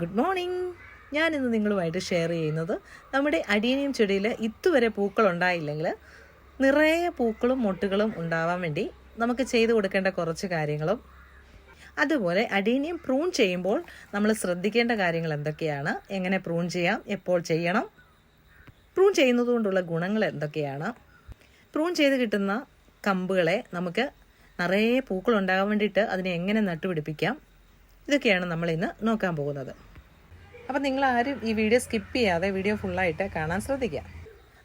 Good morning ഞാനിന്ന് നിങ്ങളുമായിട്ട് share ചെയ്യുന്നത് നമ്മുടെ അടിയനിയം ചെടിയിൽ ഇതുവരെ പൂക്കൾ ഉണ്ടായില്ലെങ്കിൽ നിറയെ പൂക്കളും മൊട്ടുകളും ഉണ്ടാവാൻ വേണ്ടി നമുക്ക് ചെയ്തു കൊടുക്കേണ്ട കുറച്ച് കാര്യങ്ങളും. അതുപോലെ അഡീനിയം പ്രൂൺ ചെയ്യുമ്പോൾ നമ്മൾ ശ്രദ്ധിക്കേണ്ട കാര്യങ്ങൾ എന്തൊക്കെയാണ്? എങ്ങനെ പ്രൂൺ ചെയ്യാം? എപ്പോൾ ചെയ്യണം? പ്രൂൺ ചെയ്യുന്നതുകൊണ്ടുള്ള ഗുണങ്ങൾ എന്തൊക്കെയാണ്? പ്രൂൺ ചെയ്ത് കിട്ടുന്ന കമ്പുകളെ നമുക്ക് നിറയെ പൂക്കൾ ഉണ്ടാകാൻ വേണ്ടിയിട്ട് അതിനെ എങ്ങനെ നട്ടുപിടിപ്പിക്കാം? ഇതൊക്കെയാണ് നമ്മൾ ഇന്ന് നോക്കാൻ പോകുന്നത്. അപ്പം നിങ്ങൾ ആരും ഈ വീഡിയോ സ്കിപ്പ് ചെയ്യാതെ വീഡിയോ ഫുള്ളായിട്ട് കാണാൻ ശ്രദ്ധിക്കുക.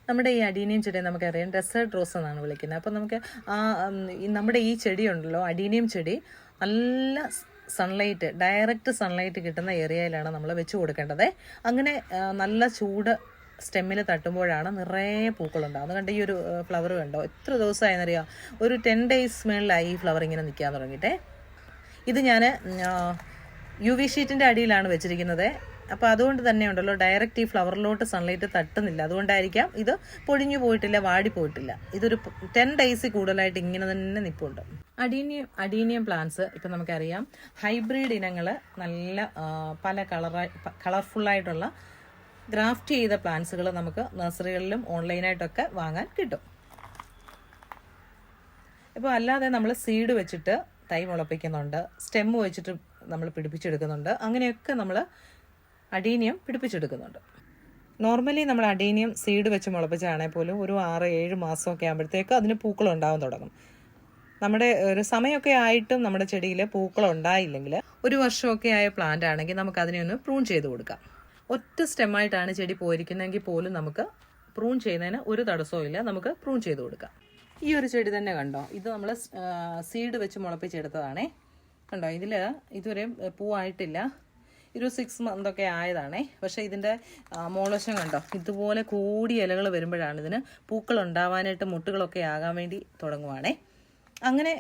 നമ്മുടെ ഈ അഡീനിയം ചെടി നമുക്കറിയാം. ഡെസേർട്ട് റോസ് എന്നാണ് വിളിക്കുന്നത്. അപ്പം നമുക്ക് ആ നമ്മുടെ ഈ ചെടി ഉണ്ടല്ലോ അഡീനിയം ചെടി നല്ല സൺലൈറ്റ് ഡയറക്റ്റ് സൺലൈറ്റ് കിട്ടുന്ന ഏരിയയിലാണ് നമ്മൾ വെച്ച് കൊടുക്കേണ്ടത്. അങ്ങനെ നല്ല ചൂട് സ്റ്റെമ്മിൽ തട്ടുമ്പോഴാണ് നിറയെ പൂക്കളുണ്ടാകുന്നത് കണ്ട ഈ ഒരു ഫ്ലവർ കണ്ടോ? എത്ര ദിവസമായെന്നറിയാം? ഒരു ടെൻ ഡേയ്സ് മേളിലായി ഈ ഫ്ലവർ ഇങ്ങനെ നിൽക്കാൻ തുടങ്ങിയിട്ടേ. ഇത് ഞാൻ യു വി ഷീറ്റിന്റെ അടിയിലാണ് വെച്ചിരിക്കുന്നത്. അപ്പോൾ അതുകൊണ്ട് തന്നെ ഉണ്ടല്ലോ ഡയറക്റ്റ് ഈ ഫ്ലവറിലോട്ട് സൺലൈറ്റ് തട്ടുന്നില്ല. അതുകൊണ്ടായിരിക്കാം ഇത് പൊടിഞ്ഞു പോയിട്ടില്ല വാടി പോയിട്ടില്ല. ഇതൊരു ടെൻ ഡേയ്സ് കൂടുതലായിട്ട് ഇങ്ങനെ തന്നെ നിൽപ്പുണ്ട് അഡീനിയം അഡീനിയം പ്ലാന്റ്സ് ഇപ്പം നമുക്കറിയാം. ഹൈബ്രിഡ് ഇനങ്ങൾ നല്ല പല കളറായി കളർഫുള്ളായിട്ടുള്ള ഗ്രാഫ്റ്റ് ചെയ്ത പ്ലാന്റ്സുകൾ നമുക്ക് നഴ്സറികളിലും ഓൺലൈനായിട്ടൊക്കെ വാങ്ങാൻ കിട്ടും. ഇപ്പോൾ അല്ലാതെ നമ്മൾ സീഡ് വെച്ചിട്ട് തൈ മുളപ്പിക്കുന്നുണ്ട് സ്റ്റെം വെച്ചിട്ട് നമ്മൾ പിടിപ്പിച്ചെടുക്കുന്നുണ്ട്. അങ്ങനെയൊക്കെ നമ്മൾ അഡീനിയം പിടിപ്പിച്ചെടുക്കുന്നുണ്ട്. നോർമലി നമ്മൾ അഡീനിയം സീഡ് വെച്ച് മുളപ്പിച്ചാണെങ്കിൽ പോലും ഒരു ആറ് ഏഴ് മാസമൊക്കെ ആകുമ്പോഴത്തേക്ക് അതിന് പൂക്കൾ ഉണ്ടാവാൻ തുടങ്ങും. നമ്മുടെ ഒരു സമയമൊക്കെ ആയിട്ടും നമ്മുടെ ചെടിയിൽ പൂക്കൾ ഉണ്ടായില്ലെങ്കിൽ ഒരു വർഷമൊക്കെ ആയ പ്ലാന്റ് ആണെങ്കിൽ നമുക്ക് അതിനെ ഒന്ന് പ്രൂൺ ചെയ്ത് കൊടുക്കാം. ഒറ്റ സ്റ്റെമ്മായിട്ടാണ് ചെടി പോയിരിക്കുന്നതെങ്കിൽ പോലും നമുക്ക് പ്രൂൺ ചെയ്യുന്നതിന് ഒരു തടസ്സവും ഇല്ല. നമുക്ക് പ്രൂൺ ചെയ്ത് കൊടുക്കാം. ഈ ഒരു ചെടി തന്നെ കണ്ടോ? ഇത് നമ്മൾ സീഡ് വെച്ച് മുളപ്പിച്ചെടുത്തതാണേ. കണ്ടോ ഇതിൽ ഇതുവരെ പൂവായിട്ടില്ല. ഒരു സിക്സ് മന്തൊക്കെ ആയതാണേ. പക്ഷേ ഇതിന്റെ മോളശം കണ്ടോ ഇതുപോലെ കൂടി ഇലകൾ വരുമ്പോഴാണ് ഇതിന് പൂക്കൾ ഉണ്ടാവാനായിട്ട് മുട്ടുകളൊക്കെ ആകാൻ വേണ്ടി തുടങ്ങുവാണേ. അങ്ങനെ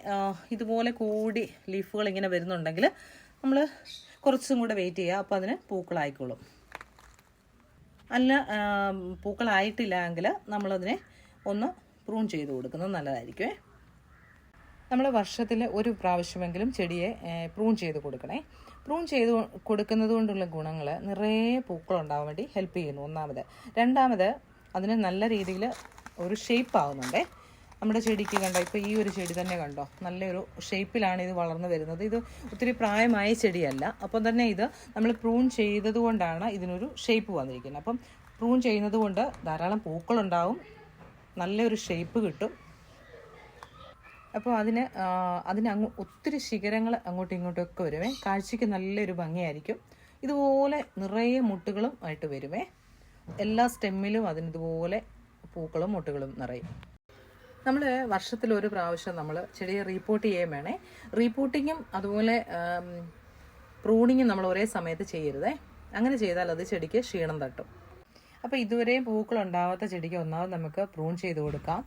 ഇതുപോലെ കൂടി ലീഫുകൾ ഇങ്ങനെ വരുന്നുണ്ടെങ്കിൽ നമ്മൾ കുറച്ചും കൂടെ വെയിറ്റ് ചെയ്യുക അപ്പോൾ അതിന് പൂക്കളായിക്കോളും. അല്ല പൂക്കളായിട്ടില്ല എങ്കിൽ നമ്മളതിനെ ഒന്ന് പ്രൂൺ ചെയ്ത് കൊടുക്കുന്നത് നല്ലതായിരിക്കുമേ നമ്മൾ വർഷത്തിൽ ഒരു പ്രാവശ്യമെങ്കിലും ചെടിയെ പ്രൂൺ ചെയ്ത് കൊടുക്കണേ. പ്രൂൺ ചെയ്ത് കൊടുക്കുന്നത് കൊണ്ടുള്ള ഗുണങ്ങൾ നിറയെ പൂക്കൾ ഉണ്ടാവാൻ വേണ്ടി ഹെൽപ്പ് ചെയ്യുന്നു. ഒന്നാമത്. രണ്ടാമത് അതിന് നല്ല രീതിയിൽ ഒരു ഷേപ്പ് ആവുന്നുണ്ടേ. നമ്മുടെ ചെടിക്ക് കണ്ടോ? ഇപ്പോൾ ഈ ഒരു ചെടി തന്നെ കണ്ടോ? നല്ലൊരു ഷേപ്പിലാണ് ഇത് വളർന്നു വരുന്നത്. ഇത് ഒത്തിരി പ്രായമായ ചെടിയല്ല. അപ്പം തന്നെ ഇത് നമ്മൾ പ്രൂൺ ചെയ്തതുകൊണ്ടാണ് ഇതിനൊരു ഷേപ്പ് വന്നിരിക്കുന്നത്. അപ്പം പ്രൂൺ ചെയ്യുന്നത് കൊണ്ട് ധാരാളം പൂക്കളുണ്ടാവും. നല്ലൊരു ഷേപ്പ് കിട്ടും. അപ്പോൾ അതിന് അതിന് അങ്ങ് ഒത്തിരി ശിഖരങ്ങൾ അങ്ങോട്ടും ഇങ്ങോട്ടും ഒക്കെ വരുമേ കാഴ്ചയ്ക്ക് നല്ലൊരു ഭംഗിയായിരിക്കും. ഇതുപോലെ നിറയെ മുട്ടുകളും ആയിട്ട് വരുമേ എല്ലാ സ്റ്റെമ്മിലും അതിന് ഇതുപോലെ പൂക്കളും മുട്ടുകളും നിറയും. നമ്മൾ വർഷത്തിൽ ഒരു പ്രാവശ്യം നമ്മൾ ചെടിയെ റീപ്പോർട്ട് ചെയ്യാൻ വേണേ. റീപ്പോർട്ടിങ്ങും അതുപോലെ പ്രൂണിങ്ങും നമ്മൾ ഒരേ സമയത്ത് ചെയ്യരുതേ. അങ്ങനെ ചെയ്താൽ അത് ചെടിക്ക് ക്ഷീണം തട്ടും. അപ്പോൾ ഇതുവരെയും പൂക്കൾ ഉണ്ടാവാത്ത ചെടിക്ക് ഒന്നാമത് നമുക്ക് പ്രൂൺ ചെയ്ത് കൊടുക്കാം.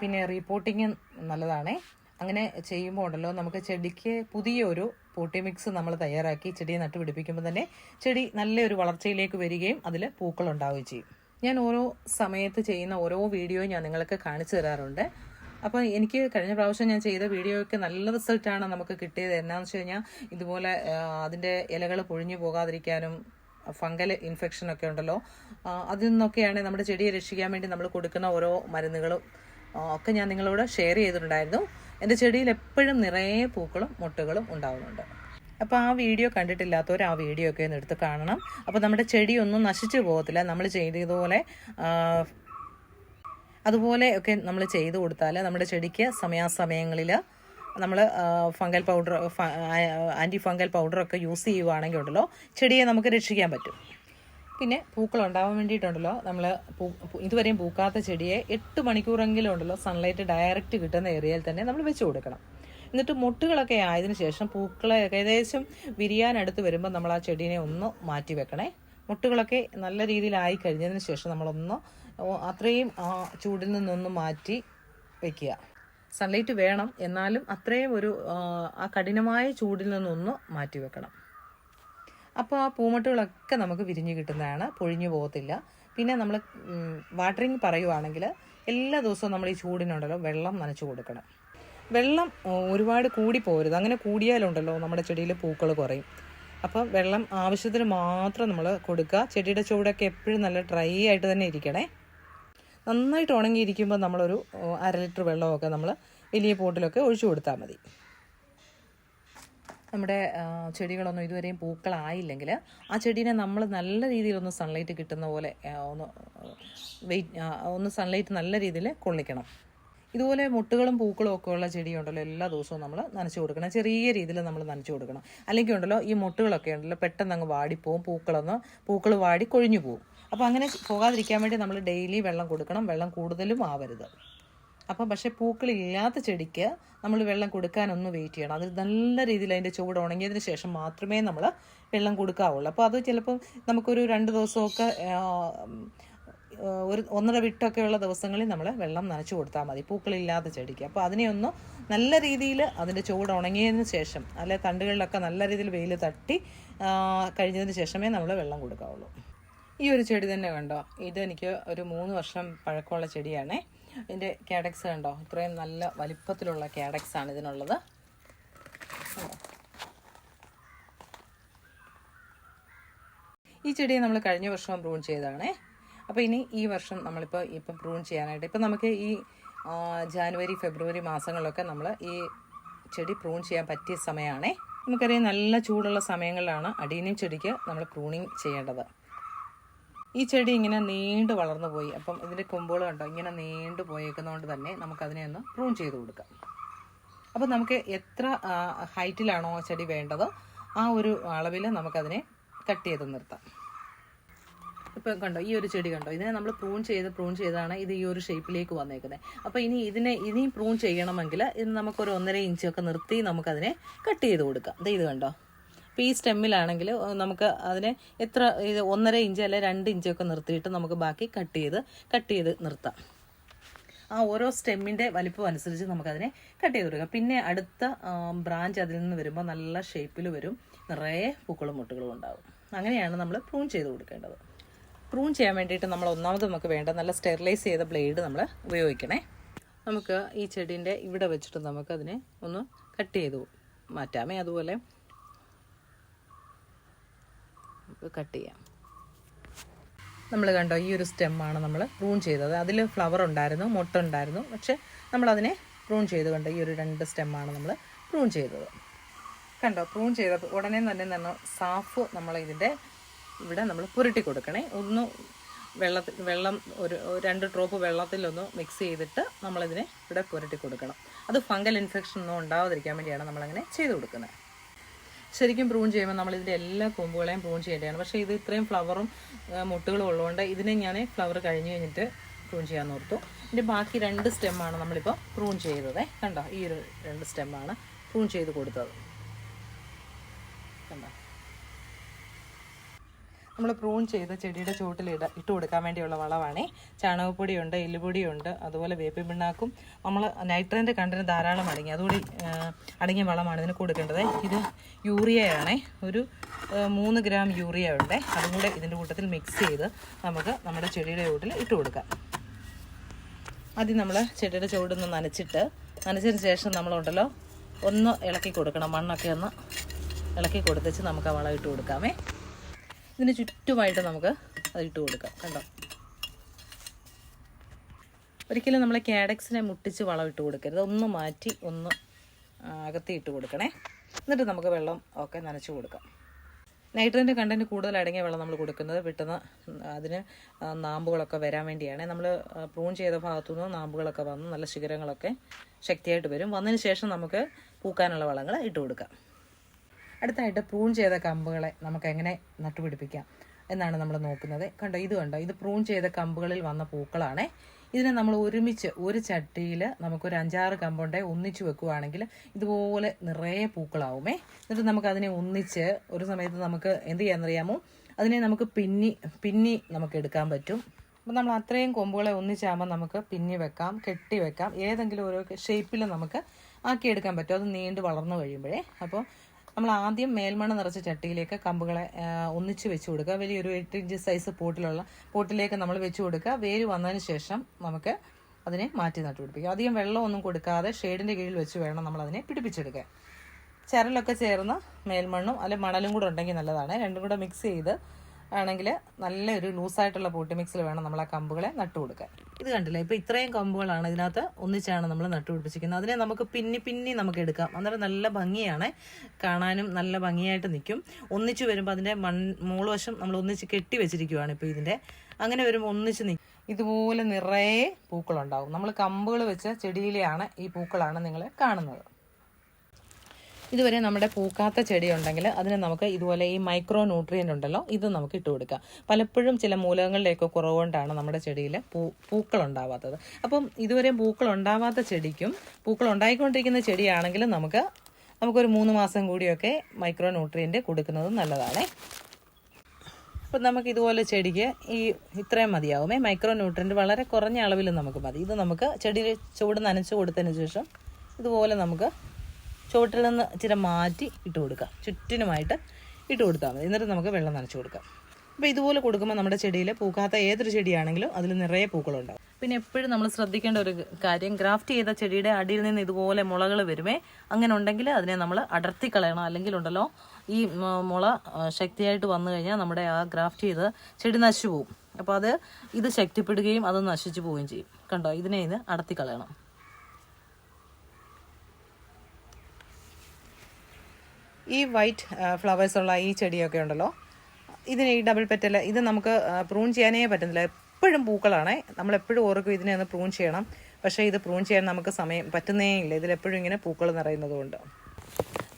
പിന്നെ റീപോട്ടിങ് നല്ലതാണേ. അങ്ങനെ ചെയ്യുമ്പോൾ ഉണ്ടല്ലോ നമുക്ക് ചെടിക്ക് പുതിയൊരു പോട്ടി മിക്സ് നമ്മൾ തയ്യാറാക്കി ചെടിയെ നട്ടുപിടിപ്പിക്കുമ്പോൾ തന്നെ ചെടി നല്ലൊരു വളർച്ചയിലേക്ക് വരികയും അതിൽ പൂക്കൾ ഉണ്ടാവുകയും ചെയ്യും. ഞാൻ ഓരോ സമയത്ത് ചെയ്യുന്ന ഓരോ വീഡിയോയും ഞാൻ നിങ്ങൾക്ക് കാണിച്ചു തരാറുണ്ട്. അപ്പോൾ എനിക്ക് കഴിഞ്ഞ പ്രാവശ്യം ഞാൻ ചെയ്ത വീഡിയോയ്ക്ക് നല്ല റിസൾട്ടാണ് നമുക്ക് കിട്ടിയത്. എന്നാന്ന് വെച്ച് കഴിഞ്ഞാൽ ഇതുപോലെ അതിന്റെ ഇലകൾ പൊഴിഞ്ഞു പോകാതിരിക്കാനും ഫംഗൽ ഇൻഫെക്ഷൻ ഒക്കെ ഉണ്ടല്ലോ അതിൽ നിന്നൊക്കെയാണ് നമ്മുടെ ചെടിയെ രക്ഷിക്കാൻ വേണ്ടി നമ്മൾ കൊടുക്കുന്ന ഓരോ മരുന്നുകളും ഒക്കെ ഞാൻ നിങ്ങളോട് ഷെയർ ചെയ്തിട്ടുണ്ടായിരുന്നു. എന്റെ ചെടിയിൽ എപ്പോഴും നിറയെ പൂക്കളും മുട്ടുകളും ഉണ്ടാവുന്നുണ്ട്. അപ്പോൾ ആ വീഡിയോ കണ്ടിട്ടില്ലാത്തവർ ആ വീഡിയോ ഒക്കെ ഒന്ന് എടുത്ത് കാണണം. അപ്പോൾ നമ്മുടെ ചെടിയൊന്നും നശിച്ചു പോകത്തില്ല. നമ്മൾ ചെയ്തതുപോലെ അതുപോലെ ഒക്കെ നമ്മൾ ചെയ്തു കൊടുത്താൽ നമ്മുടെ ചെടിക്ക് സമയാസമയങ്ങളിൽ നമ്മൾ ഫംഗൽ പൗഡർ ആന്റി ഫംഗൽ പൗഡറൊക്കെ യൂസ് ചെയ്യുവാണെങ്കിൽ ഉണ്ടല്ലോ ചെടിയെ നമുക്ക് രക്ഷിക്കാൻ പറ്റും. പിന്നെ പൂക്കൾ ഉണ്ടാവാൻ വേണ്ടിയിട്ടുണ്ടല്ലോ. നമ്മൾ ഇതുവരെയും പൂക്കാത്ത ചെടിയെ എട്ട് മണിക്കൂറെങ്കിലും ഉണ്ടല്ലോ സൺലൈറ്റ് ഡയറക്റ്റ് കിട്ടുന്ന ഏരിയയിൽ തന്നെ നമ്മൾ വെച്ച് കൊടുക്കണം. എന്നിട്ട് മുട്ടുകളൊക്കെ ആയതിനു ശേഷം പൂക്കളെ ഏകദേശം വിരിയാനടുത്ത് വരുമ്പോൾ നമ്മൾ ആ ചെടീനെ ഒന്ന് മാറ്റി വെക്കണേ. മുട്ടുകളൊക്കെ നല്ല രീതിയിലായി കഴിഞ്ഞതിന് ശേഷം നമ്മളൊന്ന് അത്രയും ആ ചൂടിൽ നിന്നൊന്ന് മാറ്റി വെക്കുക. സൺലൈറ്റ് വേണം എന്നാലും അത്രയും ഒരു ആ കഠിനമായ ചൂടിൽ നിന്നൊന്ന് മാറ്റി വെക്കണം. അപ്പോൾ ആ പൂമട്ടുകളൊക്കെ നമുക്ക് വിരിഞ്ഞു കിട്ടുന്നതാണ്. പൊഴിഞ്ഞു പോകത്തില്ല. പിന്നെ നമ്മൾ വാട്ടറിങ് പറയുവാണെങ്കിൽ എല്ലാ ദിവസവും നമ്മൾ ഈ ചൂടിനുണ്ടല്ലോ വെള്ളം നനച്ചു കൊടുക്കണം. വെള്ളം ഒരുപാട് കൂടി പോരുത്. അങ്ങനെ കൂടിയാലുണ്ടല്ലോ നമ്മുടെ ചെടിയിൽ പൂക്കൾ കുറയും. അപ്പം വെള്ളം ആവശ്യത്തിന് മാത്രം നമ്മൾ കൊടുക്കുക. ചെടിയുടെ ചൂടൊക്കെ എപ്പോഴും നല്ല ഡ്രൈ ആയിട്ട് തന്നെ ഇരിക്കണേ. നന്നായിട്ട് ഉണങ്ങിയിരിക്കുമ്പോൾ നമ്മളൊരു അര ലിറ്റർ വെള്ളമൊക്കെ നമ്മൾ വലിയ പോട്ടിലൊക്കെ ഒഴിച്ചു കൊടുത്താൽ മതി. നമ്മുടെ ചെടികളൊന്നും ഇതുവരെയും പൂക്കളായില്ലെങ്കിൽ ആ ചെടീനെ നമ്മൾ നല്ല രീതിയിലൊന്ന് സൺലൈറ്റ് കിട്ടുന്ന പോലെ ഒന്ന് വെയിറ്റ് ഒന്ന് സൺലൈറ്റ് നല്ല രീതിയിൽ കൊള്ളിക്കണം. ഇതുപോലെ മുട്ടുകളും പൂക്കളും ഒക്കെ ഉള്ള ചെടിയുണ്ടല്ലോ എല്ലാ ദിവസവും നമ്മൾ നനച്ചു കൊടുക്കണം. ചെറിയ രീതിയിൽ നമ്മൾ നനച്ചു കൊടുക്കണം. അല്ലെങ്കിൽ ഉണ്ടല്ലോ ഈ മുട്ടുകളൊക്കെ ഉണ്ടല്ലോ പെട്ടെന്ന് അങ്ങ് വാടിപ്പോവും പൂക്കളൊന്ന് പൂക്കൾ വാടി കൊഴിഞ്ഞു പോവും. അപ്പോൾ അങ്ങനെ പോകാതിരിക്കാൻ വേണ്ടി നമ്മൾ ഡെയിലി വെള്ളം കൊടുക്കണം. വെള്ളം കൂടുതലും ആവരുത്. അപ്പം പക്ഷേ പൂക്കളില്ലാത്ത ചെടിക്ക് നമ്മൾ വെള്ളം കൊടുക്കാനൊന്ന് വെയിറ്റ് ചെയ്യണം. അത് നല്ല രീതിയിൽ അതിന്റെ ചുവട് ഉണങ്ങിയതിന് ശേഷം മാത്രമേ നമ്മൾ വെള്ളം കൊടുക്കാവുള്ളൂ. അപ്പോൾ അത് ചിലപ്പം നമുക്കൊരു രണ്ട് ദിവസമൊക്കെ ഒരു ഒന്നര വിട്ടൊക്കെ ഉള്ള ദിവസങ്ങളിൽ നമ്മൾ വെള്ളം നനച്ചു കൊടുത്താൽ മതി. പൂക്കളില്ലാത്ത ചെടിക്ക്. അപ്പോൾ അതിനെ ഒന്ന് നല്ല രീതിയിൽ അതിന്റെ ചുവട് ഉണങ്ങിയതിന് ശേഷം അല്ലെ തണ്ടുകളിലൊക്കെ നല്ല രീതിയിൽ വെയിൽ തട്ടി കഴിഞ്ഞതിന് ശേഷമേ നമ്മൾ വെള്ളം കൊടുക്കാവുള്ളൂ. ഈ ഒരു ചെടി തന്നെ കണ്ടോ? ഇത് എനിക്ക് ഒരു മൂന്ന് വർഷം പഴക്കമുള്ള ചെടിയാണേ. ഇതിന്റെ കാഡക്സ് കണ്ടോ? ഇത്രയും നല്ല വലിപ്പത്തിലുള്ള കാഡക്സ് ആണ് ഇതിനുള്ളത്. ഈ ചെടിയെ നമ്മൾ കഴിഞ്ഞ വർഷം പ്രൂൺ ചെയ്തതാണേ. അപ്പോൾ ഇനി ഈ വർഷം നമ്മളിപ്പോൾ ഇപ്പം പ്രൂൺ ചെയ്യാനായിട്ട് ഇപ്പം നമുക്ക് ഈ ജാനുവരി ഫെബ്രുവരി മാസങ്ങളിലൊക്കെ നമ്മൾ ഈ ചെടി പ്രൂൺ ചെയ്യാൻ പറ്റിയ സമയമാണേ നമുക്കറിയാം നല്ല ചൂടുള്ള സമയങ്ങളിലാണ് അടീനിയം ചെടിക്ക് നമ്മൾ പ്രൂണിങ് ചെയ്യേണ്ടത്. ഈ ചെടി ഇങ്ങനെ നീണ്ടു വളർന്നു പോയി. അപ്പം ഇതിന്റെ കൊമ്പുകൾ കണ്ടോ? ഇങ്ങനെ നീണ്ടു പോയേക്കുന്നതുകൊണ്ട് തന്നെ നമുക്കതിനെ ഒന്ന് പ്രൂൺ ചെയ്ത് കൊടുക്കാം. അപ്പം നമുക്ക് എത്ര ഹൈറ്റിലാണോ ചെടി വേണ്ടത്? ആ ഒരു അളവിൽ നമുക്കതിനെ കട്ട് ചെയ്ത് നിർത്താം. ഇപ്പം കണ്ടോ ഈ ഒരു ചെടി കണ്ടോ? ഇതിനെ നമ്മൾ പ്രൂൺ ചെയ്ത് പ്രൂൺ ചെയ്താണ് ഇത് ഈ ഒരു ഷേപ്പിലേക്ക് വന്നേക്കുന്നത് അപ്പോൾ ഇനി ഇതിനെ ഇനിയും പ്രൂൺ ചെയ്യണമെങ്കിൽ ഇത് നമുക്കൊരു ഒന്നര ഇഞ്ചൊക്കെ നിർത്തി നമുക്കതിനെ കട്ട് ചെയ്ത് കൊടുക്കാം. ഇത് കണ്ടോ? അപ്പോൾ ഈ സ്റ്റെമ്മിലാണെങ്കിൽ നമുക്ക് അതിനെ എത്ര ഇത് ഒന്നര ഇഞ്ച് അല്ലെ രണ്ട് ഇഞ്ചൊക്കെ നിർത്തിയിട്ട് നമുക്ക് ബാക്കി കട്ട് ചെയ്ത് കട്ട് ചെയ്ത് നിർത്താം. ആ ഓരോ സ്റ്റെമ്മിന്റെ വലിപ്പം അനുസരിച്ച് നമുക്കതിനെ കട്ട് ചെയ്ത് കൊടുക്കാം. പിന്നെ അടുത്ത ബ്രാഞ്ച് അതിൽ നിന്ന് വരുമ്പോൾ നല്ല ഷേപ്പിൽ വരും. നിറയെ പൂക്കളും മുട്ടുകളും ഉണ്ടാവും. അങ്ങനെയാണ് നമ്മൾ പ്രൂൺ ചെയ്ത് കൊടുക്കേണ്ടത്. പ്രൂൺ ചെയ്യാൻ വേണ്ടിയിട്ട് നമ്മൾ ഒന്നാമത് നമുക്ക് വേണ്ട നല്ല സ്റ്റെറിലൈസ് ചെയ്ത ബ്ലേഡ് നമ്മൾ ഉപയോഗിക്കണേ. നമുക്ക് ഈ ചെടീന്റെ ഇവിടെ വെച്ചിട്ട് നമുക്കതിനെ ഒന്ന് കട്ട് ചെയ്ത് മാറ്റാമേ. അതുപോലെ നമുക്ക് കട്ട് ചെയ്യാം. നമ്മൾ കണ്ടോ ഈ ഒരു സ്റ്റെമ്മാണ് നമ്മൾ പ്രൂൺ ചെയ്തത്. അതിൽ ഫ്ലവർ ഉണ്ടായിരുന്നു മുട്ട ഉണ്ടായിരുന്നു. പക്ഷെ നമ്മളതിനെ പ്രൂൺ ചെയ്ത് കണ്ടോ ഈ ഒരു രണ്ട് സ്റ്റെമ്മാണ് നമ്മൾ പ്രൂൺ ചെയ്തത്. കണ്ടോ പ്രൂൺ ചെയ്ത ഉടനെ തന്നെ തന്നെ സാഫ് നമ്മൾ ഇതിന്റെ ഇവിടെ നമ്മൾ പുരട്ടി കൊടുക്കണേ. ഒന്ന് വെള്ളത്തിൽ വെള്ളം ഒരു രണ്ട് ഡ്രോപ്പ് വെള്ളത്തിലൊന്ന് മിക്സ് ചെയ്തിട്ട് നമ്മളിതിനെ ഇവിടെ പുരട്ടി കൊടുക്കണം. അത് ഫംഗൽ ഇൻഫെക്ഷൻ ഒന്നും ഉണ്ടാവാതിരിക്കാൻ വേണ്ടിയാണ് നമ്മളങ്ങനെ ചെയ്ത് കൊടുക്കുന്നത്. ശരിക്കും പ്രൂൺ ചെയ്യുമ്പോൾ നമ്മൾ ഇതിന്റെ എല്ലാ കൊമ്പുകളെയും പ്രൂൺ ചെയ്യേണ്ടതാണ്. പക്ഷേ ഇത് ഇത്രയും ഫ്ലവറും മുട്ടുകളും ഉള്ളതുകൊണ്ട് ഇതിനെ ഞാൻ ഫ്ലവർ കഴിഞ്ഞ് കഴിഞ്ഞിട്ട് പ്രൂൺ ചെയ്യാൻ ഓർത്തു. ഇതിന്റെ ബാക്കി രണ്ട് സ്റ്റെമ്മാണ് നമ്മളിപ്പോൾ പ്രൂൺ ചെയ്തത്. കണ്ടോ? ഈ ഒരു രണ്ട് സ്റ്റെമ്മാണ് പ്രൂൺ ചെയ്ത് കൊടുത്തത്. കണ്ടോ? നമ്മൾ പ്രൂൺ ചെയ്ത ചെടിയുടെ ചുവട്ടിൽ ഇട ഇട്ട് കൊടുക്കാൻ വേണ്ടിയുള്ള വളമാണേ. ചാണകപ്പൊടിയുണ്ട് എല്ലുപൊടിയുണ്ട് അതുപോലെ വേപ്പിൻ പിണ്ണാക്കും. നമ്മൾ നൈട്രേന്റെ കണ്ടന്റ് ധാരാളം അടങ്ങി. അതുകൂടി അടങ്ങിയ വളമാണ് ഇതിന് കൊടുക്കേണ്ടത്. ഇത് യൂറിയയാണേ. ഒരു മൂന്ന് ഗ്രാം യൂറിയ ഉണ്ട്. അതും കൂടെ ഇതിന്റെ കൂട്ടത്തിൽ മിക്സ് ചെയ്ത് നമുക്ക് നമ്മുടെ ചെടിയുടെ ചുവട്ടിൽ ഇട്ട് കൊടുക്കാം. ആദ്യം നമ്മൾ ചെടിയുടെ ചുവടൊന്ന് നനച്ചിട്ട് നനച്ചതിന് ശേഷം നമ്മളുണ്ടല്ലോ ഒന്ന് ഇളക്കി കൊടുക്കണം. മണ്ണൊക്കെ ഒന്ന് ഇളക്കി കൊടുത്തേച്ച് നമുക്ക് ആ വളം ഇട്ട് കൊടുക്കാമേ. ഇതിന് ചുറ്റുമായിട്ട് നമുക്ക് അത് ഇട്ട് കൊടുക്കാം കണ്ടോ? ഒരിക്കലും നമ്മൾ കാഡക്സിനെ മുട്ടിച്ച് വളം ഇട്ട് കൊടുക്കരുത്. ഒന്ന് മാറ്റി ഒന്ന് അകത്തി ഇട്ട് കൊടുക്കണേ. എന്നിട്ട് നമുക്ക് വെള്ളം ഒക്കെ നനച്ച് കൊടുക്കാം. നൈട്രജന്റെ കണ്ടന്റ് കൂടുതൽ അടങ്ങിയ വെള്ളം നമ്മൾ കൊടുക്കുന്നത് പെട്ടെന്ന് അതിന് നാമ്പുകളൊക്കെ വരാൻ വേണ്ടിയാണ്. നമ്മൾ പ്രൂൺ ചെയ്ത ഭാഗത്തു നിന്ന് നാമ്പുകളൊക്കെ വന്ന് നല്ല ശിഖരങ്ങളൊക്കെ ശക്തിയായിട്ട് വരും. വന്നതിന് ശേഷം നമുക്ക് പൂക്കാനുള്ള വളങ്ങൾ ഇട്ട് കൊടുക്കാം. അടുത്തായിട്ട് പ്രൂൺ ചെയ്ത കമ്പുകളെ നമുക്ക് എങ്ങനെ നട്ടുപിടിപ്പിക്കാം എന്നാണ് നമ്മൾ നോക്കുന്നത്. കണ്ടോ ഇത് കണ്ടോ? ഇത് പ്രൂൺ ചെയ്ത കമ്പുകളിൽ വന്ന പൂക്കളാണ്. ഇതിനെ നമ്മൾ ഒരുമിച്ച് ഒരു ചട്ടിയിൽ നമുക്കൊരു അഞ്ചാറ് കമ്പുണ്ടെ ഒന്നിച്ച് വെക്കുവാണെങ്കിൽ ഇതുപോലെ നിറയെ പൂക്കളാവുമേ. എന്നിട്ട് നമുക്ക് അതിനെ ഒന്നിച്ച് ഒരു സമയത്ത് നമുക്ക് എന്ത് ചെയ്യാമെന്നറിയാമോ അതിനെ നമുക്ക് പിന്നി പിന്നി നമുക്ക് എടുക്കാൻ പറ്റും. അപ്പം നമ്മൾ അത്രയും കൊമ്പുകളെ ഒന്നിച്ചാകുമ്പോൾ നമുക്ക് പിന്നി വെക്കാം കെട്ടി വെക്കാം. ഏതെങ്കിലും ഓരോ ഷേപ്പിൽ നമുക്ക് ആക്കിയെടുക്കാൻ പറ്റും. അത് നീണ്ട് വളർന്നു കഴിയുമ്പോഴേ. അപ്പോൾ നമ്മൾ ആദ്യം മേൽമണ്ണ് നിറച്ച ചട്ടിയിലേക്ക് കമ്പുകളെ ഒന്നിച്ച് വെച്ച് കൊടുക്കുക. വലിയൊരു എട്ട് ഇഞ്ച് സൈസ് പോട്ടിലുള്ള പോട്ടിലേക്ക് നമ്മൾ വെച്ച് കൊടുക്കുക. വേര് വന്നതിന് ശേഷം നമുക്ക് അതിനെ മാറ്റി നട്ടുപിടിപ്പിക്കുക അധികം വെള്ളമൊന്നും കൊടുക്കാതെ ഷെയ്ഡിന്റെ കീഴിൽ വെച്ച് വേണം നമ്മൾ അതിനെ പിടിപ്പിച്ചെടുക്കുക ചരലൊക്കെ ചേർന്ന് മേൽമണ്ണും അല്ലെങ്കിൽ മണലും കൂടെ ഉണ്ടെങ്കിൽ നല്ലതാണ്. രണ്ടും കൂടെ മിക്സ് ചെയ്ത് ആണെങ്കിൽ നല്ലൊരു ലൂസായിട്ടുള്ള പോട്ടി മിക്സിൽ വേണം നമ്മൾ ആ കമ്പുകളെ നട്ടു കൊടുക്കാൻ ഇത് കണ്ടില്ലേ? ഇപ്പോൾ ഇത്രയും കമ്പുകളാണ് ഇതിനകത്ത് ഒന്നിച്ചാണ് നമ്മൾ നട്ടു നട്ടുപിടിപ്പിച്ചിരിക്കുന്നത്. അതിനെ നമുക്ക് പിന്നി പിന്നി നമുക്ക് എടുക്കാം. അന്നേരം നല്ല ഭംഗിയാണ്. കാണാനും നല്ല ഭംഗിയായിട്ട് നിൽക്കും ഒന്നിച്ച് വരുമ്പോൾ അതിന്റെ മൺ മൂളുവശം നമ്മൾ ഒന്നിച്ച് കെട്ടി വെച്ചിരിക്കുവാണ് ഇപ്പോൾ ഇതിന്റെ അങ്ങനെ വരുമ്പോൾ ഒന്നിച്ച് നിൽക്കും ഇതുപോലെ നിറയെ പൂക്കളുണ്ടാവും. നമ്മൾ കമ്പുകൾ വെച്ച ചെടിയിലെയാണ് ഈ പൂക്കളാണ് നിങ്ങൾ കാണുന്നത്. ഇതുവരെ നമ്മുടെ പൂക്കാത്ത ചെടി ഉണ്ടെങ്കിൽ അതിന് നമുക്ക് ഇതുപോലെ ഈ മൈക്രോ ന്യൂട്രിയന്റ് ഉണ്ടല്ലോ ഇത് നമുക്ക് ഇട്ട് കൊടുക്കാം. പലപ്പോഴും ചില മൂലകങ്ങളുടെയൊക്കെ കുറവുകൊണ്ടാണ് നമ്മുടെ ചെടിയിൽ പൂ പൂക്കൾ ഉണ്ടാവാത്തത്. അപ്പം ഇതുവരെ പൂക്കൾ ഉണ്ടാവാത്ത ചെടിക്കും പൂക്കൾ ഉണ്ടായിക്കൊണ്ടിരിക്കുന്ന ചെടിയാണെങ്കിലും നമുക്ക് നമുക്കൊരു മൂന്ന് മാസം കൂടിയൊക്കെ മൈക്രോ ന്യൂട്രിയന്റ് കൊടുക്കുന്നത് നല്ലതാണ്. അപ്പം നമുക്ക് ഇതുപോലെ ചെടിക്ക് ഈ ഇത്രയും മതിയാവുമേ. മൈക്രോ ന്യൂട്രന്റ് വളരെ കുറഞ്ഞ അളവിൽ നമുക്ക് മതി. ഇത് നമുക്ക് ചെടിയിൽ ചുവട് നനച്ച് കൊടുത്തതിന് ശേഷം ഇതുപോലെ നമുക്ക് ചുവട്ടിൽ നിന്ന് ഇച്ചിരി മാറ്റി ഇട്ട് കൊടുക്കുക. ചുറ്റിനുമായിട്ട് ഇട്ട് കൊടുത്താൽ മതി. എന്നിട്ട് നമുക്ക് വെള്ളം നനച്ച് കൊടുക്കാം. അപ്പോൾ ഇതുപോലെ കൊടുക്കുമ്പോൾ നമ്മുടെ ചെടിയിൽ പൂക്കാത്ത ഏതൊരു ചെടിയാണെങ്കിലും അതിൽ നിറയെ പൂക്കളുണ്ടാവും. പിന്നെ എപ്പോഴും നമ്മൾ ശ്രദ്ധിക്കേണ്ട ഒരു കാര്യം ഗ്രാഫ്റ്റ് ചെയ്ത ചെടിയുടെ അടിയിൽ നിന്ന് ഇതുപോലെ മുളകൾ വരുമേ. അങ്ങനെ ഉണ്ടെങ്കിൽ അതിനെ നമ്മൾ അടർത്തി കളയണം. അല്ലെങ്കിൽ ഉണ്ടല്ലോ ഈ മുള ശക്തിയായിട്ട് വന്നു കഴിഞ്ഞാൽ നമ്മുടെ ആ ഗ്രാഫ്റ്റ് ചെയ്ത് ചെടി നശിച്ചു പോകും അപ്പോൾ അത് ഇത് ശക്തിപ്പെടുകയും അത് നശിച്ചു പോവുകയും ചെയ്യും. കണ്ടോ? ഇതിനെ ഇത് അടർത്തി കളയണം. ഈ വൈറ്റ് ഫ്ലവേഴ്സുള്ള ഈ ചെടിയൊക്കെ ഉണ്ടല്ലോ. ഇതിന് ഈ ഡബിൾ പെറ്റൽ ഇത് നമുക്ക് പ്രൂൺ ചെയ്യാനേ പറ്റുന്നില്ല എപ്പോഴും പൂക്കളാണേ. നമ്മളെപ്പോഴും ഓർക്കും ഇതിനെ ഒന്ന് പ്രൂൺ ചെയ്യണം. പക്ഷേ ഇത് പ്രൂൺ ചെയ്യാൻ നമുക്ക് സമയം പറ്റുന്നേ ഇല്ല. ഇതിലെപ്പോഴും ഇങ്ങനെ പൂക്കൾ നിറയുന്നതുകൊണ്ട്.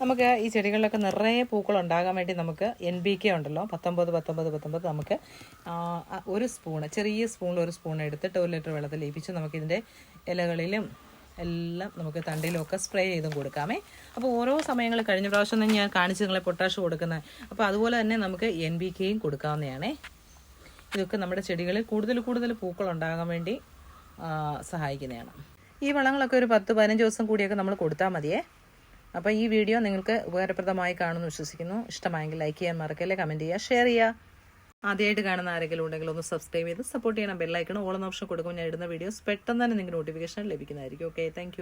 നമുക്ക് ഈ ചെടികളിലൊക്കെ നിറയെ പൂക്കൾ ഉണ്ടാകാൻ വേണ്ടി നമുക്ക് എൻ ബി കെ ഉണ്ടല്ലോ. പത്തൊമ്പത് പത്തൊമ്പത് പത്തൊമ്പത് നമുക്ക് ഒരു സ്പൂണ് ചെറിയ സ്പൂണിൽ ഒരു സ്പൂൺ എടുത്ത് ഒരു ലിറ്റർ വെള്ളത്തിൽ ലയിപ്പിച്ച് നമുക്കിതിന്റെ ഇലകളിലും എല്ലാം നമുക്ക് തണ്ടിലൊക്കെ സ്പ്രേ ചെയ്തും കൊടുക്കാമേ. അപ്പോൾ ഓരോ സമയങ്ങൾ കഴിഞ്ഞ പ്രാവശ്യം തന്നെ ഞാൻ കാണിച്ച് നിങ്ങളെ പൊട്ടാഷ് കൊടുക്കുന്നത് അപ്പോൾ അതുപോലെ തന്നെ നമുക്ക് എൻ ബി കെയും കൊടുക്കാവുന്നതാണേ. ഇതൊക്കെ നമ്മുടെ ചെടികളിൽ കൂടുതൽ കൂടുതൽ പൂക്കൾ ഉണ്ടാകാൻ വേണ്ടി സഹായിക്കുന്നതാണ്. ഈ വളങ്ങളൊക്കെ ഒരു പത്ത് പതിനഞ്ച് ദിവസം കൂടിയൊക്കെ നമ്മൾ കൊടുത്താൽ മതിയേ. അപ്പോൾ ഈ വീഡിയോ നിങ്ങൾക്ക് ഉപകാരപ്രദമായി കാണുമെന്ന് വിശ്വസിക്കുന്നു. ഇഷ്ടമായെങ്കിൽ ലൈക്ക് ചെയ്യാൻ മറക്കല്ലേ കമന്റ് ചെയ്യുക ഷെയർ ചെയ്യുക. ആദ്യമായിട്ട് കാണുന്ന ആരെങ്കിലും ഉണ്ടെങ്കിൽ ഒന്ന് സബ്സ്ക്രൈബ് ചെയ്ത് സപ്പോർട്ട് ചെയ്യണം. ബെല്ലൈക്കണം ഓളം ഓപ്ഷൻ കൊടുക്കുമ്പോൾ ഞാൻ ഇടുന്ന വീഡിയോസ് പെട്ടെന്ന് തന്നെ നിങ്ങൾക്ക് നോട്ടിഫിക്കേഷൻ ലഭിക്കുന്നതായിരിക്കും. Okay thank